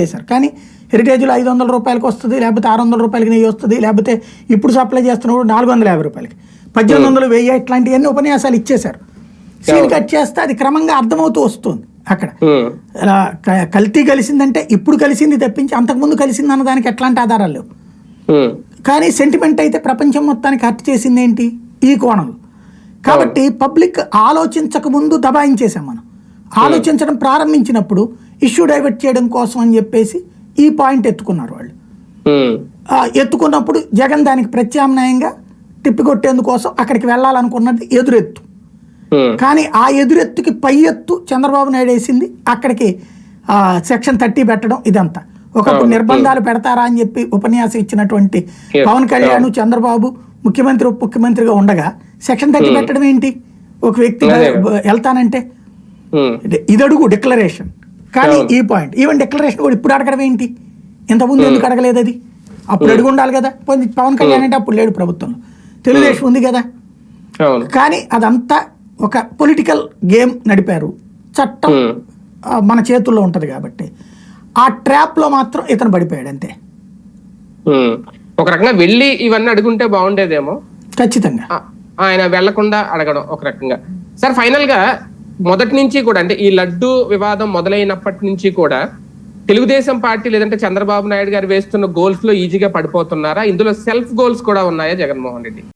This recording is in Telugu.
చేశారు. కానీ హెరిటేజ్లో ఐదు వందల రూపాయలకి వస్తుంది లేకపోతే ఆరు వందల రూపాయలకి నెయ్యి వస్తుంది లేకపోతే ఇప్పుడు సప్లై చేస్తున్నప్పుడు నాలుగు వందల యాభై రూపాయలకి. పద్దెనిమిది వందలు వెయ్యి ఇట్లాంటివన్నీ ఉపన్యాసాలు ఇచ్చేశారు. సీన్ కట్ చేస్తే అది క్రమంగా అర్థమవుతూ వస్తుంది అక్కడ. క- కల్తీ కలిసిందంటే ఇప్పుడు కలిసింది తప్పించి అంతకుముందు కలిసింది అన్న దానికి ఎట్లాంటి ఆధారాలు లేవు. ఉమ్, కానీ సెంటిమెంట్ అయితే ప్రపంచం మొత్తానికి హర్ట్ చేసింది ఏంటి? ఈ కోణంలో. కాబట్టి పబ్లిక్ ఆలోచించక ముందు దబాయించేసాం మనం. ఆలోచించడం ప్రారంభించినప్పుడు ఇష్యూ డైవర్ట్ చేయడం కోసం అని చెప్పేసి ఈ పాయింట్ ఎత్తుకున్నారు వాళ్ళు. ఎత్తుకున్నప్పుడు జగన్ దానికి ప్రత్యామ్నాయంగా తిప్పికొట్టేందుకోసం అక్కడికి వెళ్ళాలనుకున్నది ఎదురెత్తు. కానీ ఆ ఎదురెత్తుకి పై ఎత్తు చంద్రబాబు నాయుడు వేసింది అక్కడికి సెక్షన్ థర్టీ పెట్టడం ఇదంతా. ఒకప్పుడు నిర్బంధాలు పెడతారా అని చెప్పి ఉపన్యాసం ఇచ్చినటువంటి. పవన్ కళ్యాణ్ చంద్రబాబు ముఖ్యమంత్రి ఉప ముఖ్యమంత్రిగా ఉండగా సెక్షన్ థర్టీ పెట్టడం ఏంటి? ఒక వ్యక్తి వెళ్తానంటే ఉమ్, ఇది- ఇది అడుగు డిక్లరేషన్. కానీ. ఈ పాయింట్ ఈవెన్ డిక్లరేషన్ కూడా ఇప్పుడు అడగడం ఏంటి? ఇంతకుముందు ఎందుకు అడగలేదు అది? అప్పుడు అడుగు ఉండాలి కదా? పవన్ కళ్యాణ్ అంటే అప్పుడు లేడు ప్రభుత్వంలో. తెలుగుదేశం ఉంది కదా? కానీ అదంతా ఒక పొలిటికల్ గేమ్ నడిపారు. చట్టం మన చేతుల్లో ఉంటుంది కాబట్టి. ఆ ట్రాప్లో మాత్రం ఇతను పడిపోయాడు అంతే. ఒక రకంగా వెళ్ళి ఇవన్నీ అడుగుంటే బాగుండేదేమో. ఖచ్చితంగా. ఆయన వెళ్ళకుండా అడగడం ఒక రకంగా. సార్ ఫైనల్గా మొదటి నుంచి కూడా అంటే ఈ లడ్డు వివాదం మొదలైనప్పటి నుంచి కూడా తెలుగుదేశం పార్టీ లేదంటే చంద్రబాబు నాయుడు గారు వేస్తున్న గోల్స్లో ఈజీగా పడిపోతున్నారా? ఇందులో సెల్ఫ్ గోల్స్ కూడా ఉన్నాయా జగన్మోహన్ రెడ్డి?